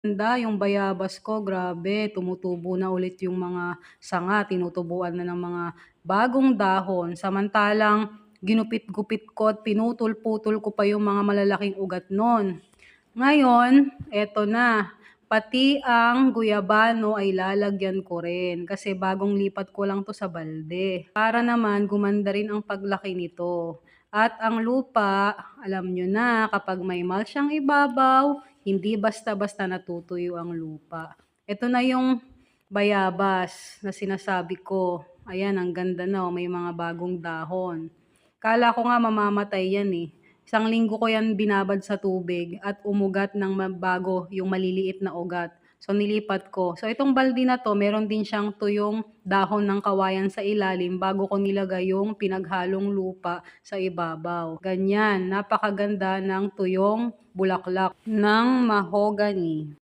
Ganda yung bayabas ko, grabe tumutubo na ulit yung mga sanga, tinutubuan na ng mga bagong dahon. Samantalang ginupit-gupit ko at pinutol-putol ko pa yung mga malalaking ugat nun. Ngayon, eto na, pati ang guyabano ay lalagyan ko rin kasi bagong lipat ko lang 'to sa balde. Para naman gumanda rin ang paglaki nito. At ang lupa, alam niyo na kapag may mulch ang ibabaw, hindi basta-basta natutuyo ang lupa. Eto na yung bayabas na sinasabi ko. Ayan, ang ganda na, oh, may mga bagong dahon. Akala ko nga mamamatay yan, eh. Isang linggo ko yan binabad sa tubig at umugat ng bago yung maliliit na ugat. So, nilipat ko. So, itong balde na 'to meron din siyang tuyong dahon ng kawayan sa ilalim bago ko nilagay yung pinaghalong lupa sa ibabaw. Ganyan, napakaganda ng tuyong bulaklak ng mahogany.